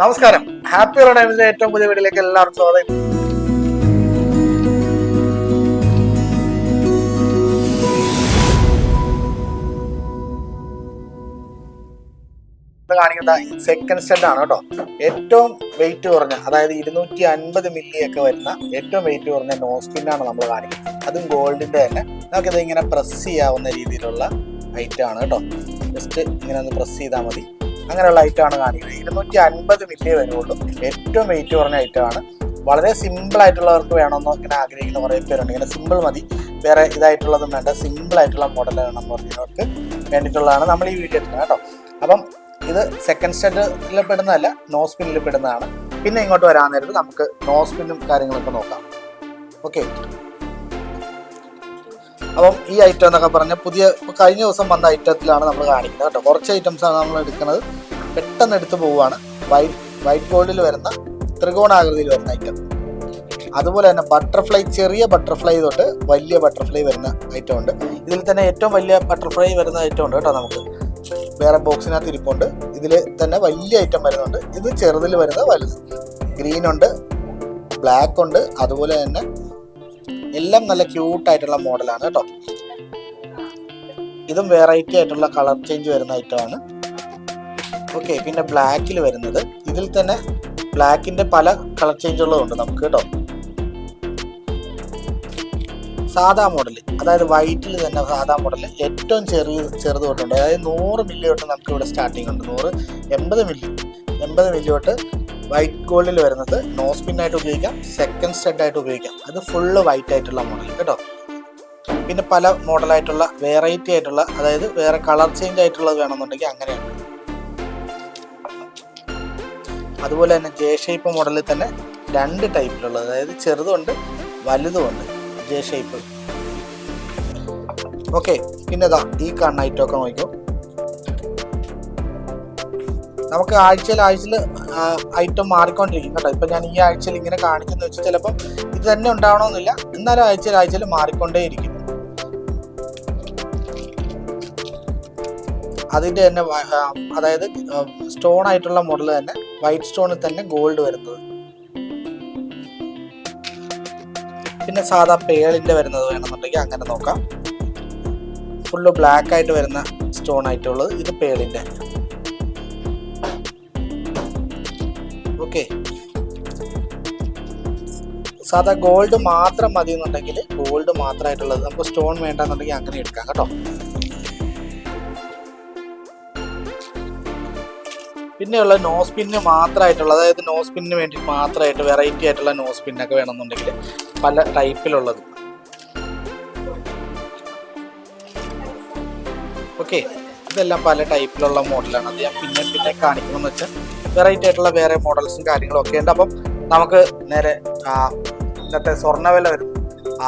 നമസ്കാരം. ഹാപ്പി ടൈമിന്റെ ഏറ്റവും പുതിയ വീഡിയോയിലേക്ക് എല്ലാവർക്കും സ്വാഗതം. കാണിക്കുന്ന സെക്കൻഡ് സ്റ്റാൻഡ് ആണ് കേട്ടോ. ഏറ്റവും വെയിറ്റ് കുറഞ്ഞ അതായത് ഇരുന്നൂറ്റി അൻപത് മില്ലി ഒക്കെ വരുന്ന ഏറ്റവും വെയിറ്റ് കുറഞ്ഞ നോസ്പിൻ ആണ് നമ്മൾ കാണിക്കുന്നത്. അതും ഗോൾഡിന്റെ തന്നെ. നമുക്കിത് ഇങ്ങനെ പ്രസ് ചെയ്യാവുന്ന രീതിയിലുള്ള ഐറ്റം ആണ് കേട്ടോ. ജസ്റ്റ് ഇങ്ങനെ ഒന്ന് പ്രസ് ചെയ്താൽ മതി. അങ്ങനെയുള്ള ഐറ്റം ആണ് കാണിക്കുന്നത്. ഇരുന്നൂറ്റി അൻപത് മില്ലി വരുള്ളൂ. ഏറ്റവും വെയിറ്റ് കുറഞ്ഞ ഐറ്റം ആണ്. വളരെ സിമ്പിൾ ആയിട്ടുള്ളവർക്ക് വേണമെന്ന് ഇങ്ങനെ ആഗ്രഹിക്കുന്ന കുറേ പേരുണ്ട്. ഇങ്ങനെ സിമ്പിൾ മതി. വേറെ ഇതായിട്ടുള്ളതും വേണ്ട. സിമ്പിൾ ആയിട്ടുള്ള മോഡൽ വേണമെന്ന് പറഞ്ഞവർക്ക് വേണ്ടിയിട്ടുള്ളതാണ് നമ്മൾ ഈ വീഡിയോ എടുക്കുന്നത് കേട്ടോ. അപ്പം ഇത് സെക്കൻഡ് സ്റ്റഡിൽ പെടുന്നതല്ല നോസ് പിന്നിൽ പെടുന്നതാണ്. പിന്നെ ഇങ്ങോട്ട് വരാൻ നേരത്ത് നമുക്ക് നോസ് പിന്നും കാര്യങ്ങളൊക്കെ നോക്കാം. ഓക്കെ അപ്പം ഈ ഐറ്റം എന്നൊക്കെ പറഞ്ഞ പുതിയ കഴിഞ്ഞ ദിവസം വന്ന ഐറ്റത്തിലാണ് നമ്മൾ കാണിക്കുന്നത് കേട്ടോ. കുറച്ച് ഐറ്റംസ് ആണ് നമ്മൾ എടുക്കുന്നത്. പെട്ടെന്ന് എടുത്തു പോവുകയാണ്. വൈറ്റ് വൈറ്റ് ഗോൾഡിൽ വരുന്ന ത്രികോണാകൃതിയിൽ വരുന്ന ഐറ്റം അതുപോലെ തന്നെ ബട്ടർഫ്ലൈ ചെറിയ ബട്ടർഫ്ലൈ തൊട്ട് വലിയ ബട്ടർഫ്ലൈ വരുന്ന ഐറ്റം ഉണ്ട്. ഇതിൽ തന്നെ ഏറ്റവും വലിയ ബട്ടർഫ്ലൈ വരുന്ന ഐറ്റം ഉണ്ട് കേട്ടോ നമുക്ക്. വേറെ ബോക്സിനകത്ത് ഇരിപ്പുണ്ട്. ഇതിൽ തന്നെ വലിയ ഐറ്റം വരുന്നുണ്ട്. ഇത് ചെറുതിൽ വരുന്ന വലുത്. ഗ്രീൻ ഉണ്ട് ബ്ലാക്ക് ഉണ്ട്. അതുപോലെ തന്നെ എല്ലാം നല്ല ക്യൂട്ട് ആയിട്ടുള്ള മോഡലാണ് കേട്ടോ. ഇതും വെറൈറ്റി ആയിട്ടുള്ള കളർ ചേഞ്ച് വരുന്ന ഐറ്റമാണ് ഓക്കെ പിന്നെ ബ്ലാക്കിൽ വരുന്നത്. ഇതിൽ തന്നെ ബ്ലാക്കിന്റെ പല കളർ ചേഞ്ചുകളും ഉണ്ട് നമുക്ക് കേട്ടോ. സാധാ മോഡൽ അതായത് വൈറ്റിൽ തന്നെ സാധാ മോഡൽ ഏറ്റവും ചെറിയ ചെറുത് തൊട്ടുണ്ട്. അതായത് നൂറ് മില്ലി തൊട്ട് നമുക്ക് ഇവിടെ സ്റ്റാർട്ടിംഗ് ഉണ്ട്. നൂറ് എൺപത് മില്ലി എൺപത് മില്ലി തൊട്ട് വൈറ്റ് ഗോൾഡിൽ വരുന്നത് നോസ് പിൻ ആയിട്ട് ഉപയോഗിക്കാം സെക്കൻഡ് സ്റ്റെഡ് ആയിട്ട് ഉപയോഗിക്കാം. അത് ഫുള്ള് വൈറ്റ് ആയിട്ടുള്ള മോഡൽ കേട്ടോ. പിന്നെ പല മോഡലായിട്ടുള്ള വെറൈറ്റി ആയിട്ടുള്ള അതായത് വേറെ കളർ ചേഞ്ച് ആയിട്ടുള്ളത് വേണമെന്നുണ്ടെങ്കിൽ അങ്ങനെയാണ്. അതുപോലെ തന്നെ ജെ ഷേപ്പ് മോഡലിൽ തന്നെ രണ്ട് ടൈപ്പിലുള്ളത് അതായത് ചെറുതുണ്ട് വലുതുമുണ്ട് ജെ ഷേപ്പ് ഓക്കെ പിന്നെ ഇതാ ഈ കാണുന്ന ഐറ്റമൊക്കെ നോക്കിക്കോ. നമുക്ക് ആഴ്ചയിൽ ആഴ്ചയിൽ ഐറ്റം മാറിക്കൊണ്ടിരിക്കും കേട്ടോ. ഇപ്പൊ ഞാൻ ഈ ആഴ്ചയിൽ ഇങ്ങനെ കാണിച്ചെന്ന് വെച്ചാൽ ചിലപ്പം ഇത് തന്നെ ഉണ്ടാവണമെന്നില്ല എന്നാലും ആഴ്ചയിൽ ആഴ്ചയിൽ മാറിക്കൊണ്ടേയിരിക്കും. അതിന്റെ തന്നെ അതായത് സ്റ്റോൺ ആയിട്ടുള്ള മോഡൽ തന്നെ വൈറ്റ് സ്റ്റോണിൽ തന്നെ ഗോൾഡ് വരുന്നത്. പിന്നെ സാധാ പേളിന്റെ വരുന്നത് വേണമെന്നുണ്ടെങ്കിൽ അങ്ങനെ നോക്കാം. ഫുള്ള് ബ്ലാക്ക് ആയിട്ട് വരുന്ന സ്റ്റോൺ ആയിട്ടുള്ളത് ഇത് പേളിന്റെ. ഓക്കെ. സാധാ ഗോൾഡ് മാത്രം മതി എന്നുണ്ടെങ്കിൽ ഗോൾഡ് മാത്രമായിട്ടുള്ളത് നമുക്ക് സ്റ്റോൺ വേണ്ടെന്നുണ്ടെങ്കിൽ അങ്ങനെ എടുക്കാം കേട്ടോ. പിന്നെയുള്ള നോസ് പിന്ന് മാത്രമായിട്ടുള്ള അതായത് നോസ് പിന്നിന് വേണ്ടി മാത്രമായിട്ട് വെറൈറ്റി ആയിട്ടുള്ള നോസ് പിന്നൊക്കെ വേണമെന്നുണ്ടെങ്കിൽ പല ടൈപ്പിലുള്ളത് ഓക്കെ. ഇതെല്ലാം പല ടൈപ്പിലുള്ള മോഡലാണ് അത് ഞാൻ പിന്നെ പിന്നെ കാണിക്കണമെന്ന് വെച്ചാൽ വെറൈറ്റി ആയിട്ടുള്ള വേറെ മോഡൽസും കാര്യങ്ങളും ഒക്കെ ഉണ്ട്. അപ്പം നമുക്ക് നേരെ ഇന്നത്തെ സ്വർണ വില വരും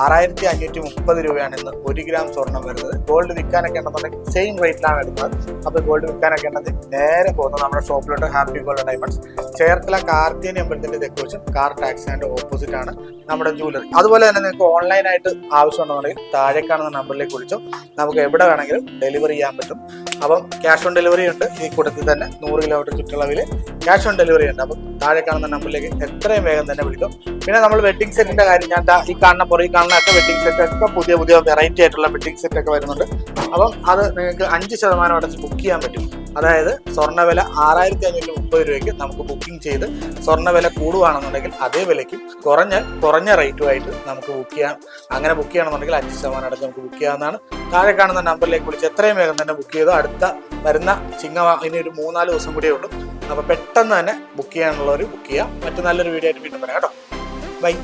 ആറായിരത്തി അഞ്ഞൂറ്റി മുപ്പത് രൂപയാണ് ഇന്ന് ഒരു ഗ്രാം സ്വർണം വരുന്നത്. ഗോൾഡ് വിൽക്കാനൊക്കെ ഉണ്ടെന്നുണ്ടെങ്കിൽ സെയിം റേറ്റിലാണ് എടുക്കുന്നത്. അപ്പോൾ ഗോൾഡ് വിൽക്കാനൊക്കെ ഉണ്ടെങ്കിൽ നേരെ പോകുന്നത് നമ്മുടെ ഷോപ്പിലോട്ട് happy gold diamonds Cherthala Karthyayani അമ്പലത്തിന്റെ തെക്കുവശം കാർ ടാക്സിന്റെ ഓപ്പോസിറ്റ് ആണ് നമ്മുടെ ജൂവലറി അതുപോലെ തന്നെ നിങ്ങൾക്ക് ഓൺലൈനായിട്ട് ആവശ്യമുണ്ടെന്നുണ്ടെങ്കിൽ താഴെ കാണുന്ന നമ്പറിലേക്ക് വിളിച്ചോ. നമുക്ക് എവിടെ വേണമെങ്കിലും ഡെലിവറി ചെയ്യാൻ പറ്റും. അപ്പം ക്യാഷ് ഓൺ ഡെലിവറി ഉണ്ട്. ഈ കൂട്ടത്തിൽ തന്നെ നൂറ് കിലോമീറ്റർ ചുറ്റളവിൽ ക്യാഷ് ഓൺ ഡെലിവറി ഉണ്ട്. അപ്പം താഴെ കാണുന്ന നമ്പറിലേക്ക് എത്രയും വേഗം തന്നെ വിളിക്കും. പിന്നെ നമ്മൾ വെഡിങ് സെറ്റിന്റെ കാര്യം ഞാൻ ഈ കാണുന്ന പുറകെ കാണുന്ന ഒക്കെ വെഡിങ് സെറ്റ് ഒക്കെ പുതിയ പുതിയ വെറൈറ്റി ആയിട്ടുള്ള വെഡിങ് സെറ്റ് ഒക്കെ വരുന്നുണ്ട്. അപ്പം അത് നിങ്ങൾക്ക് അഞ്ച് ശതമാനം അടച്ച് ബുക്ക് ചെയ്യാൻ പറ്റും. അതായത് സ്വർണവില ആറായിരത്തി അഞ്ഞൂറ്റി മുപ്പത് രൂപയ്ക്ക് നമുക്ക് ബുക്കിംഗ് ചെയ്ത് സ്വർണവില കൂടുകയാണെന്നുണ്ടെങ്കിൽ അതേ വിലയ്ക്ക് കുറഞ്ഞ കുറഞ്ഞ റേറ്റുമായിട്ട് നമുക്ക് ബുക്ക് ചെയ്യാം. അങ്ങനെ ബുക്ക് ചെയ്യണമെന്നുണ്ടെങ്കിൽ അഞ്ച് ശതമാനം അടച്ച് നമുക്ക് ബുക്ക് ചെയ്യാവുന്നതാണ്. താഴെ കാണുന്ന നമ്പറിലേക്ക് വിളിച്ച് എത്രയും വേഗം തന്നെ ബുക്ക് ചെയ്തോ അടുത്ത വരുന്ന ചിങ്ങ ഇനി ഒരു മൂന്നാൽ ദിവസം കൂടിയേ ഉള്ളൂ. അപ്പോൾ പെട്ടെന്ന് തന്നെ ബുക്ക് ചെയ്യാനുള്ളവർ ബുക്ക് ചെയ്യാം. മറ്റു നല്ലൊരു വീഡിയോ ആയിട്ട് വീണ്ടും പറയാം കേട്ടോ. ബൈ